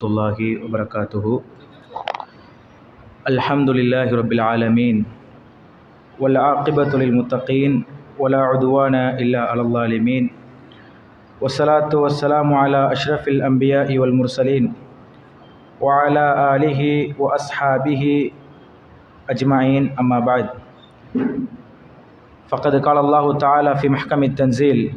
الله وبركاته. الحمد لله رب العالمين والعاقبة للمتقين ولا عدوان إلا على الظالمين. والصلاة والسلام على أشرف الأنبياء والمرسلين وعلى آله وأصحابه أجمعين. أما بعد فقد قال الله تعالى في محكم التنزيل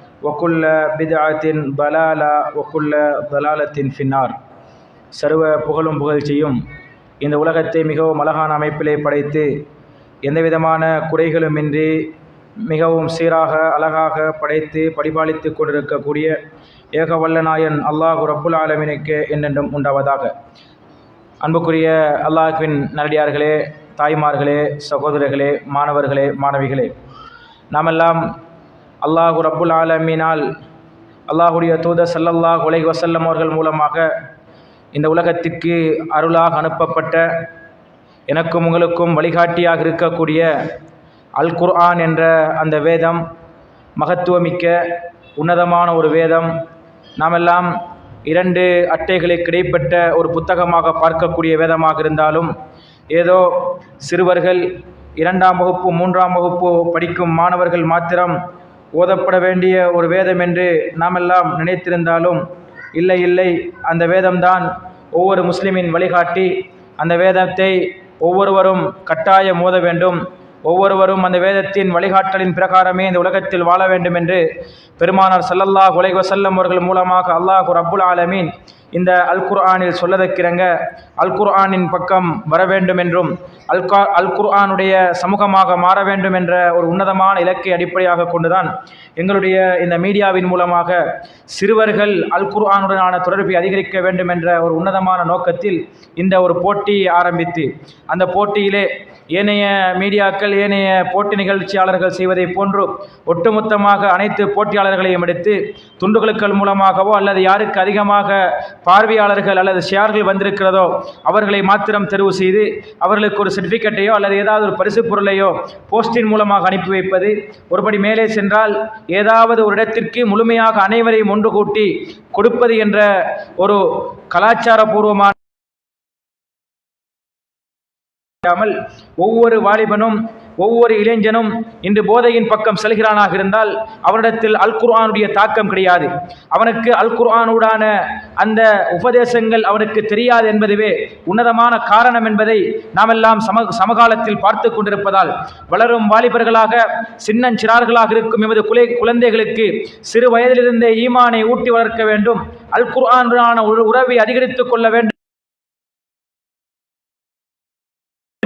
ஒக்குள்ள பிதாத்தின் பலாலா ஒக்குள்ள பலாலத்தின் ஃபின்னார் சர்வ புகழும் புகழ்ச்சியும் இந்த உலகத்தை மிகவும் அழகான அமைப்பிலே படைத்து எந்தவிதமான குறைகளுமின்றி மிகவும் சீராக அழகாக படைத்து படிபாலித்து கொண்டிருக்கக்கூடிய ஏக வல்லநாயன் அல்லாஹு ரப்புல் ஆலமினுக்கு என்னென்றும் உண்டாவதாக. அன்புக்குரிய அல்லாஹுவின் நல்லடியார்களே தாய்மார்களே சகோதரர்களே மாணவர்களே மாணவிகளே நாமெல்லாம் அல்லாஹு ரப்புல் ஆலமினால் அல்லாஹுடைய தூதர் சல்லல்லாஹ் உலக வசல்லம் அவர்கள் மூலமாக இந்த உலகத்திற்கு அருளாக அனுப்பப்பட்ட எனக்கும் உங்களுக்கும் வழிகாட்டியாக இருக்கக்கூடிய அல் குர்ஆன் என்ற அந்த வேதம் மகத்துவமிக்க உன்னதமான ஒரு வேதம் நாமெல்லாம் இரண்டு அட்டைகளுக்கு இடைப்பட்ட ஒரு புத்தகமாக பார்க்கக்கூடிய வேதமாக இருந்தாலும் ஏதோ சிறுவர்கள் இரண்டாம் வகுப்பு மூன்றாம் வகுப்பு படிக்கும் மாணவர்கள் மாத்திரம் ஓதப்பட வேண்டிய ஒரு வேதம் என்று நாமெல்லாம் நினைத்திருந்தாலும் இல்லை இல்லை அந்த வேதம்தான் ஒவ்வொரு முஸ்லிமின் வழிகாட்டி. அந்த வேதத்தை ஒவ்வொருவரும் கட்டாயம் ஓத வேண்டும். ஒவ்வொருவரும் அந்த வேதத்தின் வழிகாட்டலின் பிரகாரமே இந்த உலகத்தில் வாழ வேண்டும் என்று பெருமானார் சல்லல்லாஹ் உலக வசல்லம் அவர்கள் மூலமாக அல்லாஹு ரப்புல் ஆலமீன் இந்த அல் குர்ஆனில் சொல்லதற்கிறங்க அல் குர்ஆனின் பக்கம் வர வேண்டும் என்றும் அல் கா அல் குர்ஆனுடைய சமூகமாக மாற வேண்டும் என்ற ஒரு உன்னதமான இலக்கை அடிப்படையாக கொண்டுதான் எங்களுடைய இந்த மீடியாவின் மூலமாக சிறுவர்கள் அல் குர்ஆனுடனான தொடர்பை அதிகரிக்க வேண்டும் என்ற ஒரு உன்னதமான நோக்கத்தில் இந்த ஒரு போட்டி ஆரம்பித்து அந்த போட்டியிலே ஏனைய மீடியாக்கள் ஏனைய போட்டி நிகழ்ச்சியாளர்கள் செய்வதை போன்று ஒட்டுமொத்தமாக அனைத்து போட்டியாளர்களையும் எடுத்து துண்டுகளுக்கள் மூலமாகவோ அல்லது யாருக்கு அதிகமாக பார்வையாளர்கள் அல்லது ஷேர்கள் வந்திருக்கிறதோ அவர்களை மாத்திரம் தெரிவு செய்து அவர்களுக்கு ஒரு சர்டிஃபிகேட்டையோ அல்லது ஏதாவது ஒரு பரிசு பொருளையோ போஸ்டின் மூலமாக அனுப்பி வைப்பது ஒருபடி மேலே சென்றால் ஏதாவது ஒரு இடத்திற்கு முழுமையாக அனைவரையும் ஒன்று கூட்டி கொடுப்பது என்ற ஒரு கலாச்சாரபூர்வமான இல்லாமல் ஒவ்வொரு வாலிபனும் ஒவ்வொரு இளைஞனும் இன்று போதையின் பக்கம் செல்கிறானாக இருந்தால் அவனிடத்தில் அல் குர்ஆனுடைய தாக்கம் கிடையாது. அவனுக்கு அல் குர்ஆனுடான அந்த உபதேசங்கள் அவனுக்கு தெரியாது என்பதுவே உன்னதமான காரணம் என்பதை நாமெல்லாம் சம சமகாலத்தில் பார்த்து கொண்டிருப்பதால் வளரும் வாலிபர்களாக சின்னஞ்சிறார்களாக இருக்கும் எமது குலை குழந்தைகளுக்கு சிறு வயதிலிருந்தே ஈமானை ஊட்டி வளர்க்க வேண்டும். அல் குர்ஆனுடான உறவை அதிகரித்துக் கொள்ள வேண்டும்.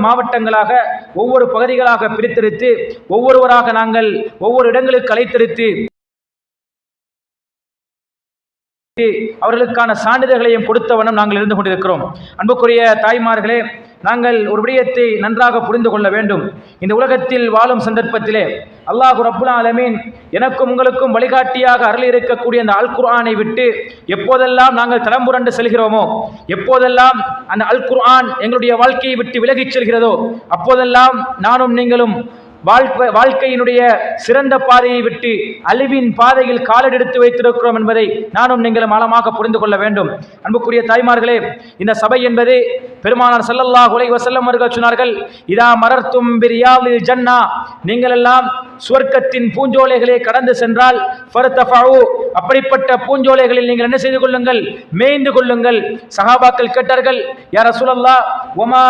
மாவட்டங்களாக ஒவ்வொரு பகுதிகளாக பிரித்தெடுத்து ஒவ்வொருவராக நாங்கள் ஒவ்வொரு இடங்களுக்கு அழைத்தெடுத்து அவர்களுக்கான சான்றிதழ்களையும் கொடுத்தவண்ணம் நாங்கள் இருந்து கொண்டிருக்கிறோம். அன்புக்குரிய தாய்மார்களே நாங்கள் ஒரு விடயத்தை நன்றாக புரிந்து கொள்ள வேண்டும். இந்த உலகத்தில் வாழும் சந்தர்ப்பத்திலே அல்லாஹு ரப்புல் ஆலமீன் எனக்கும் உங்களுக்கும் வழிகாட்டியாக அருள் இருக்கக்கூடிய அந்த அல் குர்ஆனை விட்டு எப்போதெல்லாம் நாங்கள் தளம்புரண்டு செல்கிறோமோ எப்போதெல்லாம் அந்த அல் குர்ஆன் எங்களுடைய வாழ்க்கையை விட்டு விலகிச் செல்கிறதோ அப்போதெல்லாம் நானும் நீங்களும் வாழ்க்கை வாழ்க்கையினுடைய சிறந்த பாதையை விட்டு அழிவின் பாதையில் காலெடுத்து வைத்திருக்கிறோம் என்பதை நானும் நீங்களும் ஆழமாக புரிந்து கொள்ள வேண்டும். அன்புக்குரிய தாய்மார்களே இந்த சபை என்பது பெருமானார் செல்லல்லா உலை வசல்லம் அவர்கள் சொன்னார்கள் இதா மரர்த்தும் பிரியாலில் ஜன்னா. நீங்கள் எல்லாம் சுவர்க்கத்தின் பூஞ்சோலைகளை கடந்து சென்றால் ஃபர்தஃபு அப்படிப்பட்ட பூஞ்சோலைகளில் நீங்கள் என்ன செய்து கொள்ளுங்கள்? மேய்ந்து கொள்ளுங்கள். சஹாபாக்கள் கேட்டார்கள் யார சுழல்லா ஒமா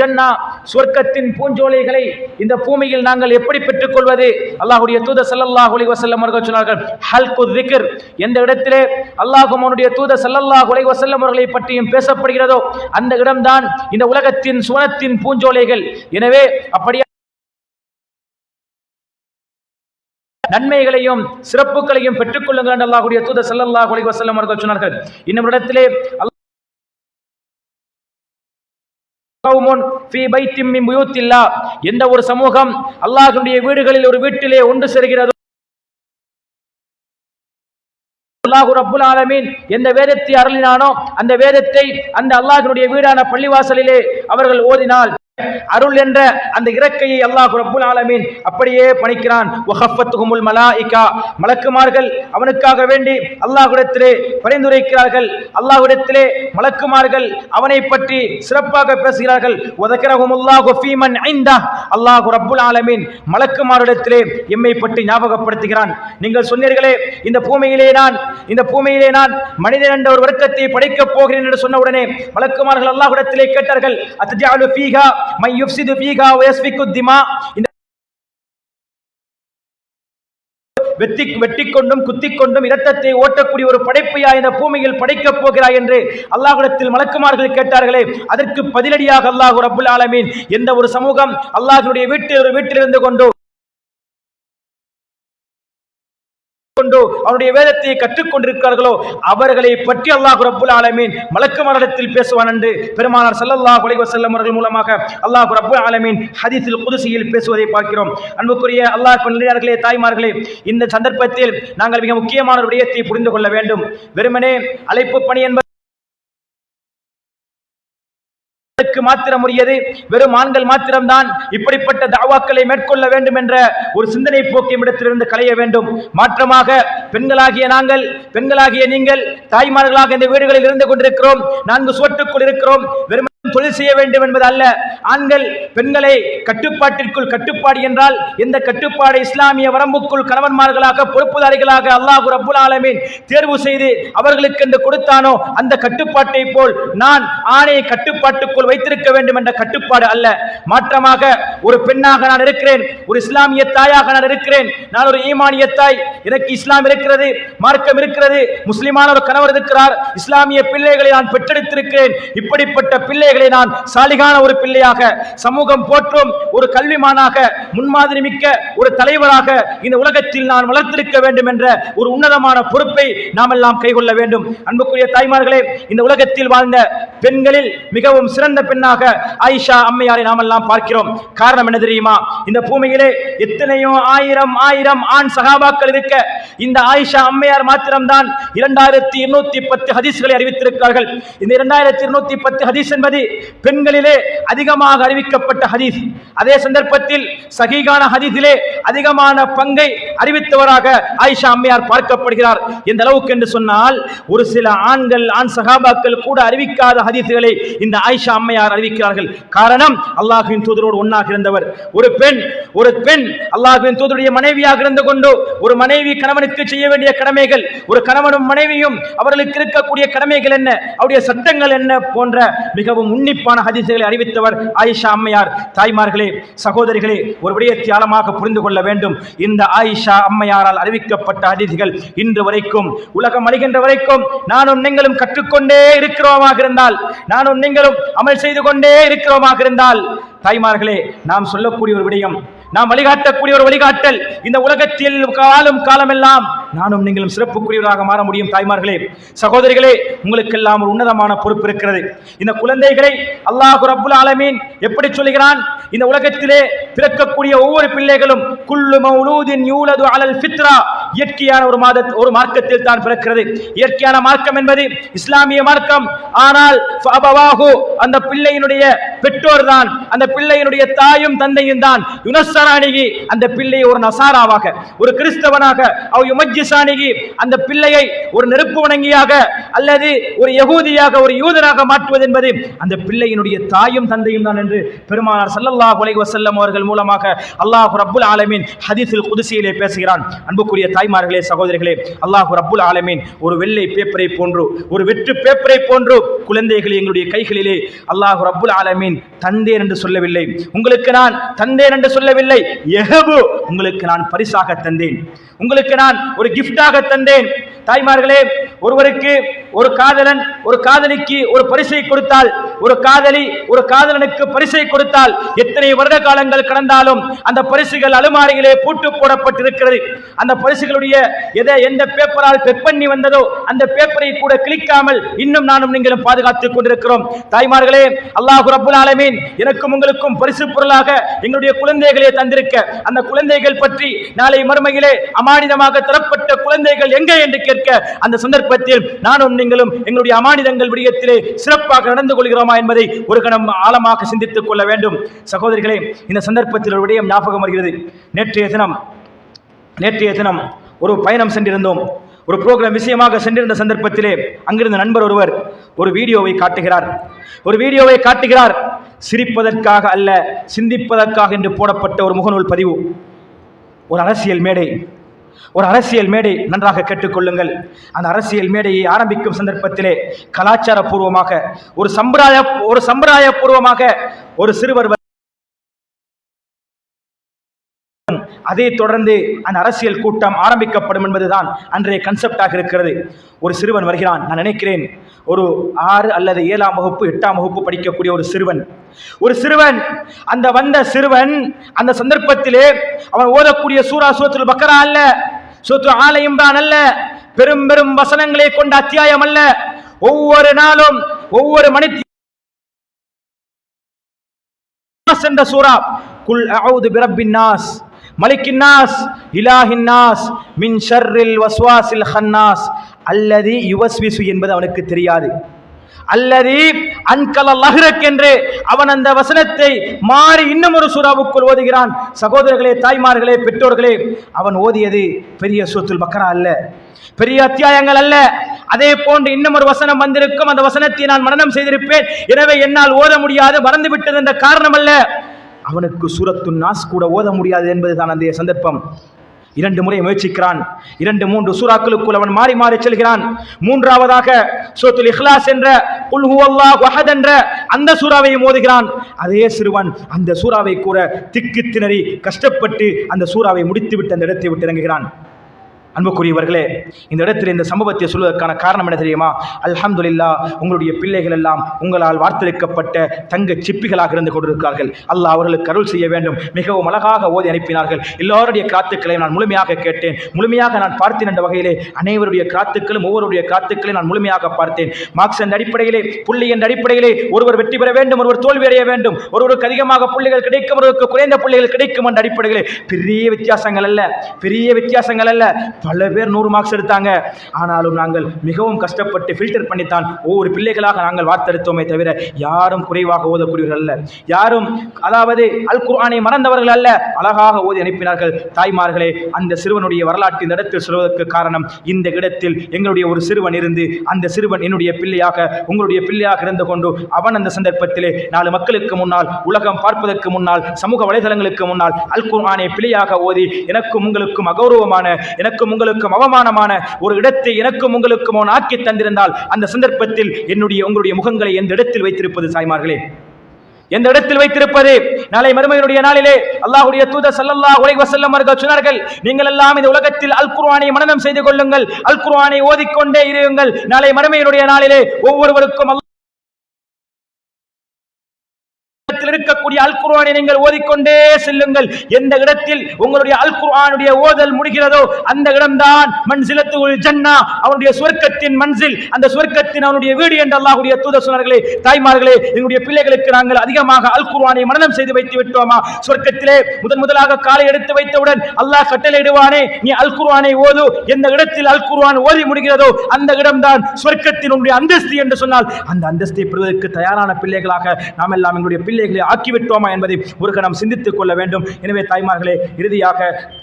ஜன்னா? சுவர்க்கத்தின் பூஞ்சோலைகளை இந்த பூமியில் நாங்கள் எப்படி பெற்றுக்கொள்வது? அல்லாஹுடைய தூத சல்லல்லாஹ் அலைஹி வஸல்லம் அவர்கள் சொன்னார்கள் ஹல்கு திக்ர் எந்த இடத்திலே அல்லாஹுமனுடைய தூத தூதர் ஸல்லல்லாஹு வசல்லம் அவர்களை பற்றியும் பேசப்படுகிறதோ அந்த இடம்தான் இந்த உலகத்தின் சுவனத்தின் பூஞ்சோலைகள். எனவே அப்படியே நன்மைகளையும் சிறப்புகளையும் பெற்றுக்கொள்ளுங்கள் என்று அல்லாஹுடைய தூத ஸல்லல்லாஹு அலைஹி வஸல்லம் அவர்கள் சொன்னார்கள். இன்னும் இடத்திலே எந்த ஒரு சமூகம் அல்லாஹுடைய வீடுகளில் ஒரு வீட்டிலே ஒன்று சேர்கிறதோ அல்லாஹு ரப்புல் ஆலமீன். எந்த வேதத்தை அருளினானோ அந்த வேதத்தை அந்த அல்லாஹினுடைய வீடான பள்ளிவாசலிலே அவர்கள் ஓதினால் அருள் என்ற அந்த இறக்கையை அல்லாஹ் ரப்புல் ஆலமீன் அப்படியே பணிக்கிறான். வஹஃபத்துஹுமுல் மலாயிகா. மலக்குமார்கள் அவனுக்காக வேண்டி அல்லாஹ்விடத்திலே பரிந்துரைக்கிறார்கள். அல்லாஹ்விடத்திலே மலக்குமார்கள் அவனை பற்றி சிறப்பாக பேசுகிறார்கள். வதக்கரஹுமுல்லாஹு ஃபீமன் ஐந்தா. அல்லாஹ் ரப்புல் ஆலமீன் மலக்குமாரிடத்திலே எம்மை பற்றி ஞாபகப்படுத்துகிறான். நீங்கள் சொன்னீர்களே இந்த பூமியிலே நான் இந்த பூமியிலே நான் மனிதன் என்ற ஒரு வர்க்கத்தை படைக்கப் போகிறேன் என்று சொன்ன உடனே மலக்குமார்கள் அல்லாஹ்விடத்திலே கேட்டார்கள் அத்தஜாலு ஃபீஹா? மை யுஃப்சிது ஃபீஹா வயஸ்விக்கு திமா இந்த வெட்டி வெட்டி கொண்டும் குத்தி கொண்டும் இரத்தத்தை ஓட்டக்கூடிய ஒரு படைப்பையா இந்த பூமியில் படைக்கப் போகிறாய் என்று அல்லாஹுடத்தில் மலக்குமார்கள் கேட்டார்களே அதற்கு பதிலடியாக அல்லாஹ் அபுல் ஆலமீன் எந்த ஒரு சமூகம் அல்லாஹினுடைய வீட்டில் ஒரு வீட்டில் இருந்து கொண்டு கொண்டு அவனுடைய வேதத்தை கற்றுக்கொண்டிருக்கிறார்களோ அவர்களை பற்றி அல்லாஹ் ரபுல் ஆலமீன் மலக்கு மரணத்தில் பேசுவான் என்று பெருமானார் சல்லல்லா குலைவ செல்லம் அவர்கள் மூலமாக அல்லாஹ் ரபுல் ஆலமீன் ஹதீஸில் குதுசியில் பேசுவதை பார்க்கிறோம். அன்புக்குரிய அல்லாஹ் நிலையார்களே தாய்மார்களே இந்த சந்தர்ப்பத்தில் நாங்கள் மிக முக்கியமான ஒரு விடயத்தை புரிந்து கொள்ள வேண்டும். வெறுமனே அழைப்பு பணி என்பது பெண்களுக்கு மாத்திரம் உரியது வெறும் ஆண்கள் மாத்திரம்தான். இப்படிப்பட்ட தாவாக்களை மேற்கொள்ள வேண்டும் என்ற ஒரு சிந்தனை போக்கு இடத்திலிருந்து களைய வேண்டும். மாற்றமாக பெண்களாகிய நாங்கள் பெண்களாகிய நீங்கள் தாய்மார்களாக இந்த வீடுகளில் இருந்து கொண்டிருக்கிறோம். நான்கு சுவட்டுக்குள் இருக்கிறோம். வெறும் தொழில் செய்ய வேண்டும் என்பது அல்ல. ஆண்கள் பெண்களை கட்டுப்பாட்டிற்குள் கட்டுப்பாடு என்றால் இந்த கட்டுப்பாடு இஸ்லாமிய வரம்புக்குள் கணவன்மார்களாக பொறுப்புதாரிகளாக அல்லாஹ் ரபுல் ஆலமீன் தேர்வு செய்து அவர்களுக்கு என்று கொடுத்தானோ அந்த கட்டுப்பாட்டை போல் நான் ஆணையை கட்டுப்பாட்டுக்குள் வைத்திருக்க வேண்டும் என்ற கட்டுப்பாடு அல்ல. மாற்றமாக ஒரு பெண்ணாக நான் இருக்கிறேன் ஒரு இஸ்லாமிய தாயாக நான் இருக்கிறேன் நான் ஒரு ஈமானிய தாய் எனக்கு இஸ்லாம் இருக்கிறது மார்க்கம் இருக்கிறது முஸ்லிமான ஒரு கணவர் இருக்கிறார் இஸ்லாமிய பிள்ளைகளை நான் பெற்றெடுத்திருக்கிறேன் இப்படிப்பட்ட பிள்ளைகளை பிள்ளைகளை நான் சாலிகான ஒரு பிள்ளையாக சமூகம் போற்றும் ஒரு கல்விமானாக முன்மாதிரி மிக்க ஒரு தலைவராக இந்த உலகத்தில் நான் வளர்த்திருக்க வேண்டும் என்ற ஒரு உன்னதமான பொறுப்பை நாம் எல்லாம் கைகொள்ள வேண்டும். அன்புக்குரிய தாய்மார்களே இந்த உலகத்தில் வாழ்ந்த பெண்களில் மிகவும் சிறந்த பெண்ணாக ஆயிஷா அம்மையாரை நாம் எல்லாம் பார்க்கிறோம். காரணம் என்ன தெரியுமா? இந்த பூமியிலே எத்தனையோ ஆயிரம் ஆயிரம் ஆண் சகாபாக்கள் இருக்க இந்த ஆயிஷா அம்மையார் மாத்திரம்தான் இரண்டாயிரத்தி இருநூத்தி பத்து ஹதீஸ்களை அறிவித்திருக்கிறார்கள். இந்த இரண்டாயிரத்தி இருநூத்தி பத்து ஹதீஸ் என்பது பெண்களிலே அதிகமாக அறிவிக்கப்பட்ட ஹதீஸ். அதே சந்தர்ப்பத்தில் சகிகான ஹதீஸிலே அதிகமான பங்கை அறிவித்தவராக ஆயிஷா அம்மையார் பார்க்கப்படுகிறார். இந்த அளவுக்கு என்று சொன்னால் ஒரு சில ஆண்கள் ஆண் சகாபாக்கள் கூட அறிவிக்காத ஹதீசுகளை இந்த ஆயிஷா அம்மையார் அறிவிக்கிறார்கள். காரணம் அல்லாஹ்வின் தூதரோடு ஒன்னாக இருந்தவர். ஒரு பெண் ஒரு பெண் அல்லாஹ்வின் தூதருடைய மனைவியாக இருந்து கொண்டு ஒரு மனைவி கணவனுக்கு செய்ய வேண்டிய கடமைகள் ஒரு கணவனும் மனைவியும் அவர்களுக்கு இருக்கக்கூடிய கடமைகள் என்ன அவருடைய சட்டங்கள் என்ன போன்ற மிகவும் உன்னிப்பான ஹதீசுகளை அறிவித்தவர் ஆயிஷா அம்மையார். தாய்மார்களே சகோதரிகளே ஒரு விடயத்தை ஆழமாக புரிந்து கொள்ள வேண்டும். இந்த ஆயிஷா அம்மையாரால் அறிவிக்கப்பட்ட அதிதிகள் இன்று வரைக்கும் உலகம் அழிகின்ற வரைக்கும் நானும் நீங்களும் கற்றுக்கொண்டே இருக்கிறோமாக இருந்தால் நானும் நீங்களும் அமல் செய்து கொண்டே இருக்கிறோமாக இருந்தால் தாய்மார்களே நாம் சொல்லக்கூடிய ஒரு விடயம் நாம் வழிகாட்டக்கூடிய ஒரு வழிகாட்டல். இந்த உலகத்தில் காலம் காலமெல்லாம் நானும் நீங்களும் சிறப்புக்குரியவராக மாற முடியும் தாய்மார்களே. சகோதரிகளே உங்களுக்கெல்லாம் ஒரு உன்னதமான பொறுப்பு இருக்கிறது. இந்த குழந்தைகளை அல்லாஹு ரப்புல் ஆலமீன் எப்படி சொல்கிறான் இந்த உலகத்திலே பிறக்கக்கூடிய ஒவ்வொரு பிள்ளைகளும் குள்ளு மௌலூதின் யூலது அலல் ஃபித்ரா இயற்கையான ஒரு மாத ஒரு மார்க்கத்தில் தான் பிறக்கிறது. இயற்கையான மார்க்கம் என்பது இஸ்லாமிய மார்க்கம். ஆனால் ஃபஅபவாஹு, அந்த பிள்ளையினுடைய பெற்றோர் தான். அந்த பிள்ளையினுடைய தாயும் தந்தையும் தான். யுனஸ்ஸரானிகி அந்த பிள்ளையை ஒரு நசாராவாக ஒரு கிறிஸ்தவனாக அவ் யுமஜ்ஜிசானிகி அந்த பிள்ளையை ஒரு நெருப்பு வணங்கியாக அல்லது ஒரு யகூதியாக ஒரு யூதனாக மாற்றுவது என்பது அந்த பிள்ளையினுடைய தாயும் தந்தையும் தான் என்று பெருமானார் ஸல்லல்லாஹு அலைஹி வசல்லம் அவர்கள் மூலமாக அல்லாஹ் ரப்புல் ஆலமீன் ஹதீஸில் குதிசையிலே பேசுகிறான். அன்புக்குரிய தாய்மார்களே சகோதரிகளே அல்லாஹ் ரப்புல் ஆலமீன் ஒரு வெள்ளை பேப்பரை போன்று ஒரு வெற்று பேப்பரை போன்று குழந்தைகளை எங்களுடைய கைகளிலே அல்லாஹ் ரப்புல் ஆலமீன் தந்தேன் என்று சொல்லவில்லை. உங்களுக்கு நான் தந்தேன் என்று சொல்லவில்லை. எஹபு உங்களுக்கு நான் பரிசாக தந்தேன். உங்களுக்கு நான் ஒரு கிஃப்டாக தந்தேன். தாய்மார்களே ஒருவருக்கு ஒரு காதலன் ஒரு காதலிக்கு ஒரு பரிசை கொடுத்தால் ஒரு காதலி ஒரு காதலனுக்கு பரிசை கொடுத்தால் எத்தனை வருட காலங்கள் கடந்தாலும் அந்த பரிசுகள் அலுமாரியிலே பூட்டு போடப்பட்டிருக்கிறது. அந்த பரிசுகளுடைய எதை எந்த பேப்பரால் பெப் பண்ணி வந்ததோ அந்த பேப்பரை கூட கிளிக்காமல் இன்னும் நானும் நீங்களும் பாதுகாத்துக் கொண்டிருக்கிறோம். தாய்மார்களே அல்லாஹு ரபுல் ஆலமீன் எனக்கும் உங்களுக்கும் பரிசு பொருளாக எங்களுடைய குழந்தைகளை தந்திருக்க அந்த குழந்தைகள் பற்றி நாளை மறுமையிலே அமானிதமாக தரப்பட்ட குழந்தைகள் எங்கே என்று கேட்க அந்த சந்தர்ப்பத்தில் நானும் நீங்களும் எங்களுடைய அமானிதங்கள் விடயத்திலே சிறப்பாக நடந்து கொள்கிறோம் என்பதை ஒரு கணம் ஆழமாக சிந்தித்துக் கொள்ள வேண்டும். சகோதரிகளே இந்த சந்தர்ப்பத்தில் ஒரு விடயம் ஞாபகம் வருகிறது. நேற்றைய தினம் நேற்றைய தினம் ஒரு பயணம் சென்றிருந்தோம். ஒரு ப்ரோக்ராம் விஷயமாக சென்றிருந்த சந்தர்ப்பத்திலே அங்கிருந்த நண்பர் ஒருவர் ஒரு வீடியோவை காட்டுகிறார். ஒரு வீடியோவை காட்டுகிறார். சிரிப்பதற்காக அல்ல சிந்திப்பதற்காக என்று போடப்பட்ட ஒரு முகநூல் பதிவு. ஒரு அரசியல் மேடை. ஒரு அரசியல் மேடை நன்றாக கேட்டுக்கொள்ளுங்கள். அந்த அரசியல் மேடையை ஆரம்பிக்கும் சந்தர்ப்பத்திலே கலாச்சார பூர்வமாக ஒரு சம்பிரதாய ஒரு சம்பிரதாய பூர்வமாக ஒரு சிறுவர் அதை தொடர்ந்து அந்த அரசியல் கூட்டம் ஆரம்பிக்கப்படும் என்பதுதான் அன்றைய கன்செப்டாக இருக்கிறது. ஒரு சிறுவன் வருகிறான். நான் நினைக்கிறேன் ஒரு ஆறு அல்லது ஏழாம் வகுப்பு எட்டாம் வகுப்பு படிக்கக்கூடிய ஒரு சிறுவன். ஒரு சிறுவன் அந்த வந்த சிறுவன் அந்த சந்தர்ப்பத்திலே அவன் ஓதக்கூடிய சூரா சூத்துல் பக்கரா அல்ல. சூத்து ஆல இம்ரான் அல்ல. பெரும் பெரும் வசனங்களை கொண்ட அத்தியாயம் அல்ல. ஒவ்வொரு நாளும் ஒவ்வொரு மணி என்ற சூரா குல் அவுது பிரபின் நாஸ் மலிக்கின்னாஸ் இலாஹின்னாஸ் மின் ஷர்ரில் வஸ்வாசில் ஹன்னாஸ். அல்லது யுவஸ்விசு என்பது அவனுக்கு தெரியாது. அல்லது அன்கல லஹ்ரக் என்று அவன் அந்த வசனத்தை மாறி இன்னும் ஒரு சூறாவுக்குள் ஓதுகிறான். சகோதரர்களே தாய்மார்களே பெற்றோர்களே அவன் ஓதியது பெரிய சூத்துல் பக்கரா அல்ல. பெரிய அத்தியாயங்கள் அல்ல. அதே போன்று இன்னும் ஒரு வசனம் வந்திருக்கும். அந்த வசனத்தை நான் மரணம் செய்திருப்பேன். எனவே என்னால் ஓத முடியாது மறந்து விட்டது என்ற காரணம் அல்ல. அவனுக்கு சூரத்து நாஸ் கூட ஓத முடியாது என்பதுதான் அந்த சந்தர்ப்பம். இரண்டு முறை முயற்சிக்கிறான். இரண்டு மூன்று சூறாக்களுக்குள் அவன் மாறி மாறி செல்கிறான். மூன்றாவதாக சோத்துல் இஹ்லாஸ் என்ற புல் ஹுவல்லாஹு அஹத் என்ற அந்த சூறாவை மோதுகிறான் அதே சிறுவன் அந்த சூறாவை கூற திக்கு திணறி கஷ்டப்பட்டு அந்த சூறாவை முடித்துவிட்டு அந்த இடத்தை விட்டு இறங்குகிறான். அன்புக்குரியவர்களே இந்த இடத்தில் இந்த சம்பவத்தை சொல்வதற்கான காரணம் என்ன தெரியுமா? அல்ஹம்துல்லா உங்களுடைய பிள்ளைகள் எல்லாம் உங்களால் வார்த்தெடுக்கப்பட்ட தங்க சிப்பிகளாக இருந்து கொண்டிருக்கிறார்கள். அல்லாஹ் அவர்களுக்கு அருள் செய்ய வேண்டும். மிகவும் அழகாக ஓதி அனுப்பினார்கள். எல்லோருடைய காத்துக்களை நான் முழுமையாக கேட்டேன். முழுமையாக நான் பார்த்தேன் என்ற வகையிலே அனைவருடைய காத்துக்களும் ஒவ்வொருடைய காத்துக்களையும் நான் முழுமையாக பார்த்தேன். மார்க்ஸ் என்ற அடிப்படையிலே புள்ளி என்ற அடிப்படையிலே ஒருவர் வெற்றி பெற வேண்டும் ஒருவர் தோல்வி அடைய வேண்டும். ஒருவருக்கு அதிகமாக புள்ளிகள் கிடைக்கும் ஒருவருக்கு குறைந்த புள்ளிகள் கிடைக்கும் என்ற அடிப்படையிலே பெரிய வித்தியாசங்கள் அல்ல. பெரிய வித்தியாசங்கள் அல்ல. பல பேர் நூறு மார்க்ஸ் எடுத்தாங்க. ஆனாலும் நாங்கள் மிகவும் கஷ்டப்பட்டு ஃபில்டர் பண்ணித்தான் ஒவ்வொரு பிள்ளைகளாக நாங்கள் வார்த்தெடுத்தோமே தவிர யாரும் குறைவாக ஓதக்கூடியவர்கள் அல்ல. யாரும் அதாவது அல் குர்ஆனை மறந்தவர்கள் அல்ல. அழகாக ஓதி அனுப்பினார்கள். தாய்மார்களே அந்த சிறுவனுடைய வரலாற்று இந்த இடத்தில் சொல்வதற்கு காரணம் இந்த இடத்தில் எங்களுடைய ஒரு சிறுவன் இருந்து அந்த சிறுவன் என்னுடைய பிள்ளையாக உங்களுடைய பிள்ளையாக இருந்து கொண்டு அவன் அந்த சந்தர்ப்பத்திலே நாலு மக்களுக்கு முன்னால் உலகம் பார்ப்பதற்கு முன்னால் சமூக வலைதளங்களுக்கு முன்னால் அல் குர்ஆனை பிள்ளையாக ஓதி எனக்கும் உங்களுக்கும் அகௌரவமான எனக்கும் உங்களுக்கும் அவமானமான ஒரு இடத்தை எனக்கும் உங்களுக்கும் அவன் ஆக்கி தந்திருந்தால் அந்த சந்தர்ப்பத்தில் என்னுடைய உங்களுடைய முகங்களை எந்த இடத்தில் வைத்திருப்பது சாய்மார்களே? எந்த இடத்தில் வைத்திருப்பது? நாளை மறுமையினுடைய நாளிலே அல்லாஹுடைய தூத சல்லல்லா உலக வசல்லம் அவர்கள் சொன்னார்கள் நீங்கள் எல்லாம் இந்த உலகத்தில் அல் குர்வானை மனநம் செய்து கொள்ளுங்கள் அல் குர்வானை ஓதிக்கொண்டே இருங்கள். நாளை மறுமையினுடைய நாளிலே ஒவ்வொருவருக்கும் இருக்கக்கூடிய அல் குர்ஆனை நீங்கள் ஓதிக்கொண்டே செல்லுங்கள். எந்த இடத்தில் உங்களுடைய அல் குர்ஆனுடைய ஓதல் முடிகிறதோ அந்த இடம்தான் மன்சிலத்துல் ஜன்னா அவனுடைய சுவர்க்கத்தின் மன்சில். அந்த சுவர்க்கத்தின் அவனுடைய வீடு என்று அல்லாஹுடைய தூதர் சொன்னார்களே தாய்மார்களே எங்களுடைய பிள்ளைகளுக்கு நாங்கள் அதிகமாக அல் குர்ஆனை மனனம் செய்து வைத்து விட்டோமா? சொர்க்கத்திலே முதன் முதலாக காலை எடுத்து வைத்தவுடன் அல்லாஹ் கட்டளையிடுவானே நீ அல் குர்ஆனை ஓது. எந்த இடத்தில் அல் குர்ஆன் ஓதி முடிகிறதோ அந்த இடம்தான் சொர்க்கத்தின் உன்னுடைய அந்தஸ்து என்று சொன்னால் அந்த அந்தஸ்தை பெறுவதற்கு தயாரான பிள்ளைகளாக நாம் எல்லாம் எங்களுடைய பிள்ளைகளை ஆக்கிவிட்டோமா என்பதை ஒரு கணம் சிந்தித்துக் கொள்ள வேண்டும். எனவே தாய்மார்களே இறுதியாக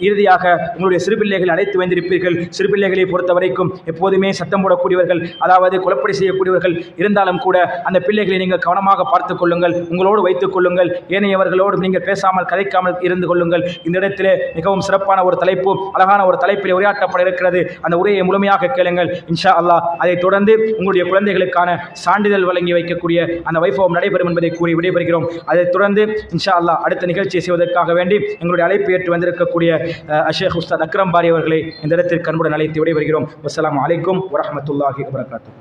இறுதியாக உங்களுடைய சிறுபிள்ளைகளை அழைத்து வைத்திருப்பீர்கள். சிறுபிள்ளைகளை பொறுத்த வரைக்கும் எப்போதுமே சத்தம் போடக்கூடியவர்கள் அதாவது குழப்படி செய்யக்கூடியவர்கள் இருந்தாலும் கூட அந்த பிள்ளைகளை நீங்கள் கவனமாக பார்த்துக் கொள்ளுங்கள் உங்களோடு வைத்துக் கொள்ளுங்கள். ஏனையவர்களோடு நீங்கள் பேசாமல் கதைக்காமல் இருந்து கொள்ளுங்கள். இந்த இடத்திலே மிகவும் சிறப்பான ஒரு தலைப்பு அழகான ஒரு தலைப்பில் உரையாற்றப்பட இருக்கிறது. அந்த உரையை முழுமையாக கேளுங்கள். இன்ஷா அல்லாஹ் அதைத் தொடர்ந்து உங்களுடைய குழந்தைகளுக்கான சான்றிதழ் வழங்கி வைக்கக்கூடிய அந்த வைபவம் நடைபெறும் என்பதை கூறி விடைபெறுகிறோம். அதைத் தொடர்ந்து இன்ஷா அல்லாஹ் அடுத்த நிகழ்ச்சியை செய்வதற்காக வேண்டி எங்களுடைய அழைப்பு ஏற்று வந்திருக்கக்கூடிய அஷேக் உஸ்தாத் அக்ரம் பாரி அவர்களை இந்த இடத்திற்கு அன்புடன் அழைத்து விடைபெறுகிறோம். அஸ்லாம் அலைக்கும் வரமத்துல்லாஹி வபரகாத்துஹு.